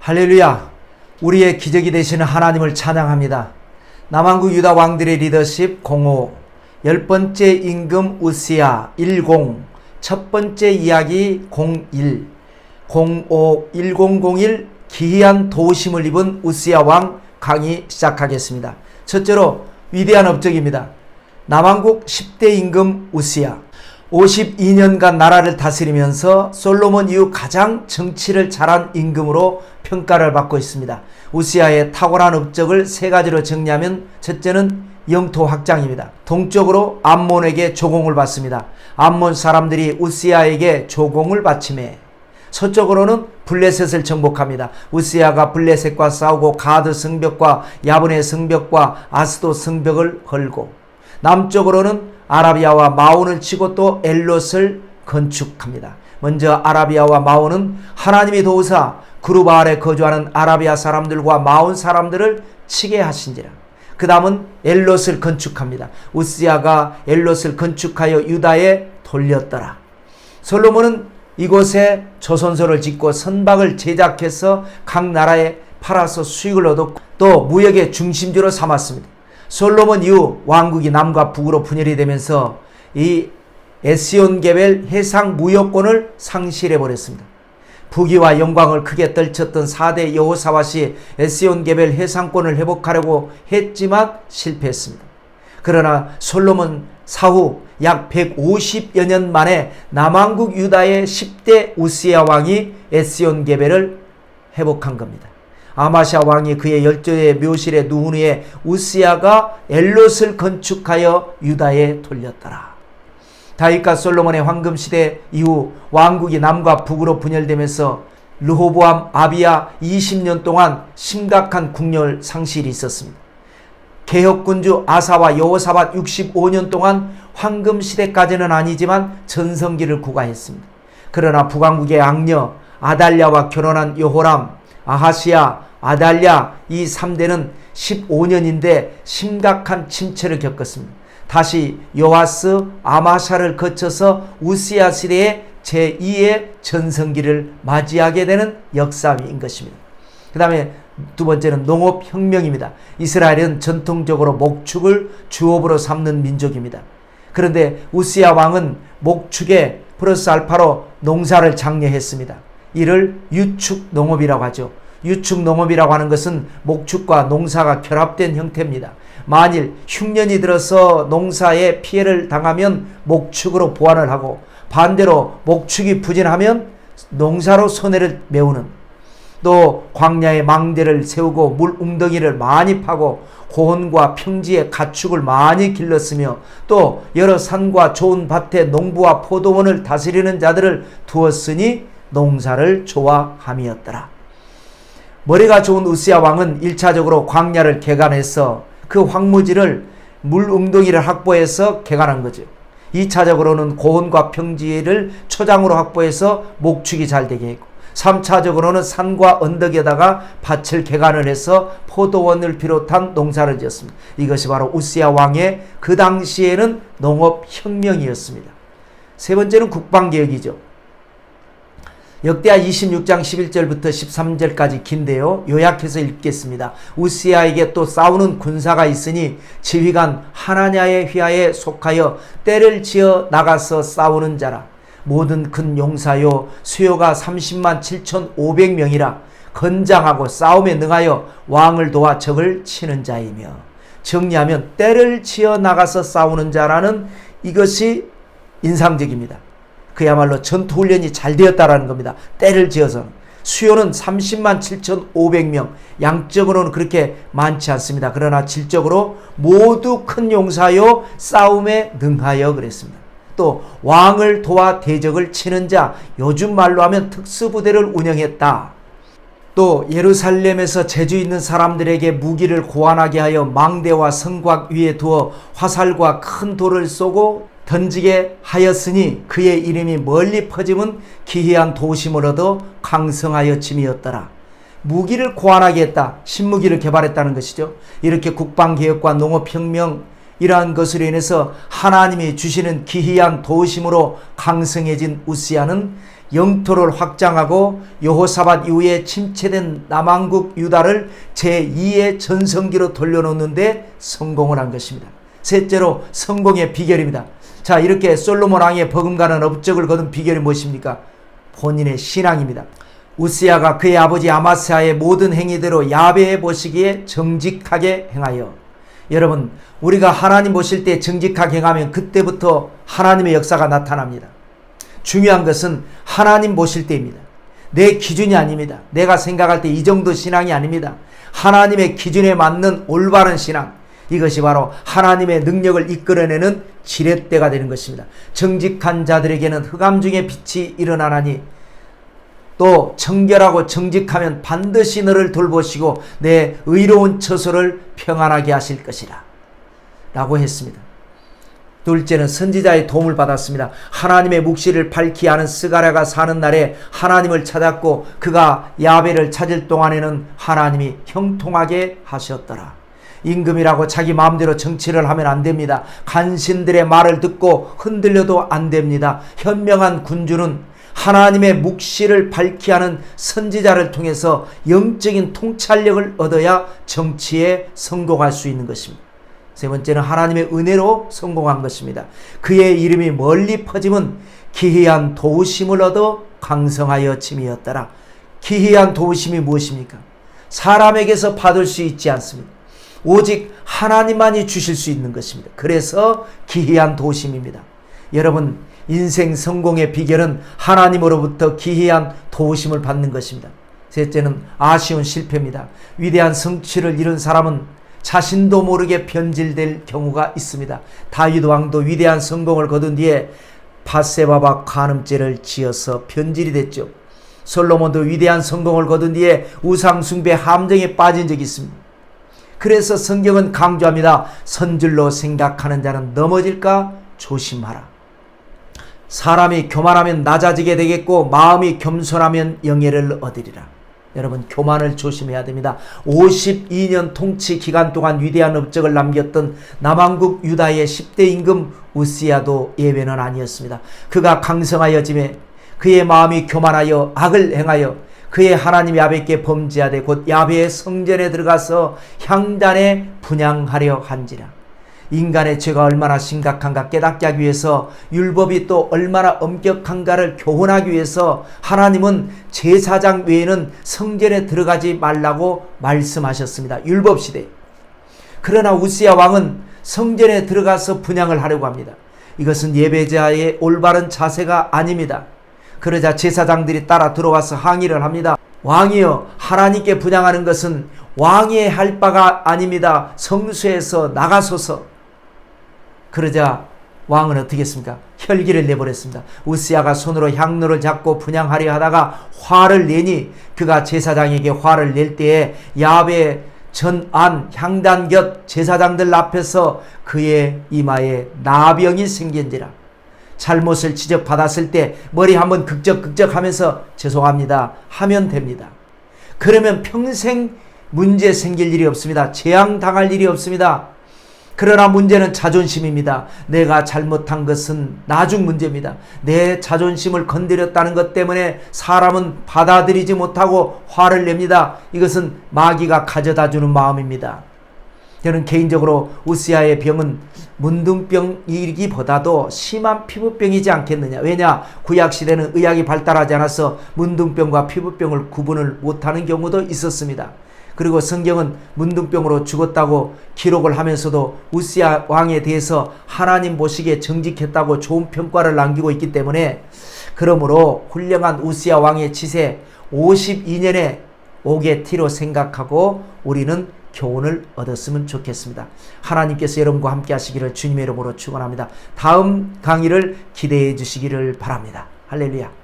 할렐루야! 우리의 기적이 되시는 하나님을 찬양합니다. 남한국 유다 왕들의 리더십 05 열 번째 임금 우시야 10 첫 번째 이야기 01 05 1001 기이한 도심을 입은 우시야 왕 강의 시작하겠습니다. 첫째로 위대한 업적입니다. 남한국 10대 임금 우시야 52년간 나라를 다스리면서 솔로몬 이후 가장 정치를 잘한 임금으로 평가를 받고 있습니다. 우시아의 탁월한 업적을 세 가지로 정리하면 첫째는 영토 확장입니다. 동쪽으로 암몬에게 조공을 받습니다. 암몬 사람들이 우시아에게 조공을 바침해 서쪽으로는 블레셋을 정복합니다. 우시아가 블레셋과 싸우고 가드 성벽과 야분의 성벽과 아스도 성벽을 걸고 남쪽으로는 아라비아와 마온을 치고 또 엘롯을 건축합니다. 먼저 아라비아와 마온은 하나님이 도우사 아래 거주하는 아라비아 사람들과 마온 사람들을 치게 하신지라. 그 다음은 엘롯을 건축합니다. 우시아가 엘롯을 건축하여 유다에 돌렸더라. 솔로몬은 이곳에 조선소를 짓고 선박을 제작해서 각 나라에 팔아서 수익을 얻었고 또 무역의 중심지로 삼았습니다. 솔로몬 이후 왕국이 남과 북으로 분열이 되면서 이 에시온게벨 해상 무역권을 상실해 버렸습니다. 부귀와 영광을 크게 떨쳤던 4대 여호사밧이 에시온게벨 해상권을 회복하려고 했지만 실패했습니다. 그러나 솔로몬 사후 약 150여 년 만에 남왕국 유다의 10대 우시야 왕이 에시온게벨을 회복한 겁니다. 아마샤 왕이 그의 열조의 묘실에 누운 후에 우시아가 엘롯을 건축하여 유다에 돌렸더라. 다윗과 솔로몬의 황금 시대 이후 왕국이 남과 북으로 분열되면서 르호보암 아비야 20년 동안 심각한 국열 상실이 있었습니다. 개혁군주 아사와 여호사밧 65년 동안 황금 시대까지는 아니지만 전성기를 구가했습니다. 그러나 북왕국의 악녀 아달랴와 결혼한 여호람, 아하시아, 아달랴 이 3대는 15년인데 심각한 침체를 겪었습니다. 다시 요아스, 아마샤를 거쳐서 우시아 시대의 제2의 전성기를 맞이하게 되는 역사인 것입니다. 그 다음에 두 번째는 농업혁명입니다. 이스라엘은 전통적으로 목축을 주업으로 삼는 민족입니다. 그런데 우시아 왕은 목축에 플러스 알파로 농사를 장려했습니다. 이를 유축 농업이라고 하죠. 유축 농업이라고 하는 것은 목축과 농사가 결합된 형태입니다. 만일 흉년이 들어서 농사에 피해를 당하면 목축으로 보완을 하고 반대로 목축이 부진하면 농사로 손해를 메우는 또 광야에 망대를 세우고 물 웅덩이를 많이 파고 고원과 평지에 가축을 많이 길렀으며 또 여러 산과 좋은 밭에 농부와 포도원을 다스리는 자들을 두었으니 농사를 좋아함이었더라. 머리가 좋은 우시아 왕은 1차적으로 광야를 개간해서 그 황무지를 물 웅덩이를 확보해서 개간한 거죠. 2차적으로는 고원과 평지를 초장으로 확보해서 목축이 잘 되게 했고 3차적으로는 산과 언덕에다가 밭을 개간을 해서 포도원을 비롯한 농사를 지었습니다. 이것이 바로 우시아 왕의 그 당시에는 농업 혁명이었습니다. 세 번째는 국방개혁이죠. 역대하 26장 11절부터 13절까지 긴데요. 요약해서 읽겠습니다. 우시아에게 또 싸우는 군사가 있으니 지휘관 하나냐의 휘하에 속하여 때를 지어 나가서 싸우는 자라. 모든 큰 용사요 수요가 30만 7,500명이라 건장하고 싸움에 능하여 왕을 도와 적을 치는 자이며 정리하면 때를 지어 나가서 싸우는 자라는 이것이 인상적입니다. 그야말로 전투 훈련이 잘 되었다라는 겁니다. 때를 지어서 수요는 30만 7,500명, 양적으로는 그렇게 많지 않습니다. 그러나 질적으로 모두 큰 용사요 싸움에 능하여 그랬습니다. 또 왕을 도와 대적을 치는 자, 요즘 말로 하면 특수부대를 운영했다. 또 예루살렘에서 재주 있는 사람들에게 무기를 고안하게 하여 망대와 성곽 위에 두어 화살과 큰 돌을 쏘고 던지게 하였으니 그의 이름이 멀리 퍼짐은 기이한 도심을 얻어 강성하여 짐이었더라. 무기를 고안하게 했다. 신무기를 개발했다는 것이죠. 이렇게 국방개혁과 농업혁명 이러한 것으로 인해서 하나님이 주시는 기이한 도심으로 강성해진 우시아는 영토를 확장하고 여호사밧 이후에 침체된 남왕국 유다를 제2의 전성기로 돌려놓는데 성공을 한 것입니다. 셋째로 성공의 비결입니다. 자, 이렇게 솔로몬 왕의 버금가는 업적을 거둔 비결이 무엇입니까? 본인의 신앙입니다. 우스야가 그의 아버지 아마스야의 모든 행위대로 야베에 보시기에 정직하게 행하여 여러분 우리가 하나님 보실 때 정직하게 행하면 그때부터 하나님의 역사가 나타납니다. 중요한 것은 하나님 보실 때입니다. 내 기준이 아닙니다. 내가 생각할 때 이 정도 신앙이 아닙니다. 하나님의 기준에 맞는 올바른 신앙. 이것이 바로 하나님의 능력을 이끌어내는 지렛대가 되는 것입니다. 정직한 자들에게는 흑암 중에 빛이 일어나나니 또 청결하고 정직하면 반드시 너를 돌보시고 내 의로운 처소를 평안하게 하실 것이라. 라고 했습니다. 둘째는 선지자의 도움을 받았습니다. 하나님의 묵시를 밝히 하는 스가랴가 사는 날에 하나님을 찾았고 그가 야베를 찾을 동안에는 하나님이 형통하게 하셨더라. 임금이라고 자기 마음대로 정치를 하면 안 됩니다. 간신들의 말을 듣고 흔들려도 안 됩니다. 현명한 군주는 하나님의 묵시를 밝히 하는 선지자를 통해서 영적인 통찰력을 얻어야 정치에 성공할 수 있는 것입니다. 세 번째는 하나님의 은혜로 성공한 것입니다. 그의 이름이 멀리 퍼짐은 기이한 도우심을 얻어 강성하여 짐이었더라. 기이한 도우심이 무엇입니까? 사람에게서 받을 수 있지 않습니다. 오직 하나님만이 주실 수 있는 것입니다. 그래서 기이한 도우심입니다. 여러분, 인생 성공의 비결은 하나님으로부터 기이한 도우심을 받는 것입니다. 셋째는 아쉬운 실패입니다. 위대한 성취를 이룬 사람은 자신도 모르게 변질될 경우가 있습니다. 다윗 왕도 위대한 성공을 거둔 뒤에 바세바바 간음죄를 지어서 변질이 됐죠. 솔로몬도 위대한 성공을 거둔 뒤에 우상 숭배 함정에 빠진 적이 있습니다. 그래서 성경은 강조합니다. 선줄로 생각하는 자는 넘어질까 조심하라. 사람이 교만하면 낮아지게 되겠고 마음이 겸손하면 영예를 얻으리라. 여러분 교만을 조심해야 됩니다. 52년 통치 기간 동안 위대한 업적을 남겼던 남왕국 유다의 10대 임금 우시야도 예외는 아니었습니다. 그가 강성하여 짐에 그의 마음이 교만하여 악을 행하여 그의 하나님 야베께 범죄하되 곧 야베의 성전에 들어가서 향단에 분양하려 한지라. 인간의 죄가 얼마나 심각한가 깨닫게 하기 위해서 율법이 또 얼마나 엄격한가를 교훈하기 위해서 하나님은 제사장 외에는 성전에 들어가지 말라고 말씀하셨습니다. 율법 시대. 그러나 우시야 왕은 성전에 들어가서 분양을 하려고 합니다. 이것은 예배자의 올바른 자세가 아닙니다. 그러자 제사장들이 따라 들어와서 항의를 합니다. 왕이여 하나님께 분양하는 것은 왕이 할 바가 아닙니다. 성수에서 나가소서. 그러자 왕은 어떻게 했습니까? 혈기를 내버렸습니다. 우스야가 손으로 향로를 잡고 분양하려 하다가 화를 내니 그가 제사장에게 화를 낼 때에 야베 전안 향단 곁 제사장들 앞에서 그의 이마에 나병이 생긴지라. 잘못을 지적받았을 때 머리 한번 극적극적 하면서 죄송합니다 하면 됩니다. 그러면 평생 문제 생길 일이 없습니다. 재앙 당할 일이 없습니다. 그러나 문제는 자존심입니다. 내가 잘못한 것은 나중 문제입니다. 내 자존심을 건드렸다는 것 때문에 사람은 받아들이지 못하고 화를 냅니다. 이것은 마귀가 가져다 주는 마음입니다. 저는 개인적으로 우스야의 병은 문둥병이기보다도 심한 피부병이지 않겠느냐. 왜냐? 구약시대는 의학이 발달하지 않아서 문둥병과 피부병을 구분을 못하는 경우도 있었습니다. 그리고 성경은 문둥병으로 죽었다고 기록을 하면서도 우시아 왕에 대해서 하나님 보시기에 정직했다고 좋은 평가를 남기고 있기 때문에 그러므로 훌륭한 우시아 왕의 치세 52년에 오게 티로 생각하고 우리는 교훈을 얻었으면 좋겠습니다. 하나님께서 여러분과 함께 하시기를 주님의 이름으로 축원합니다. 다음 강의를 기대해 주시기를 바랍니다. 할렐루야.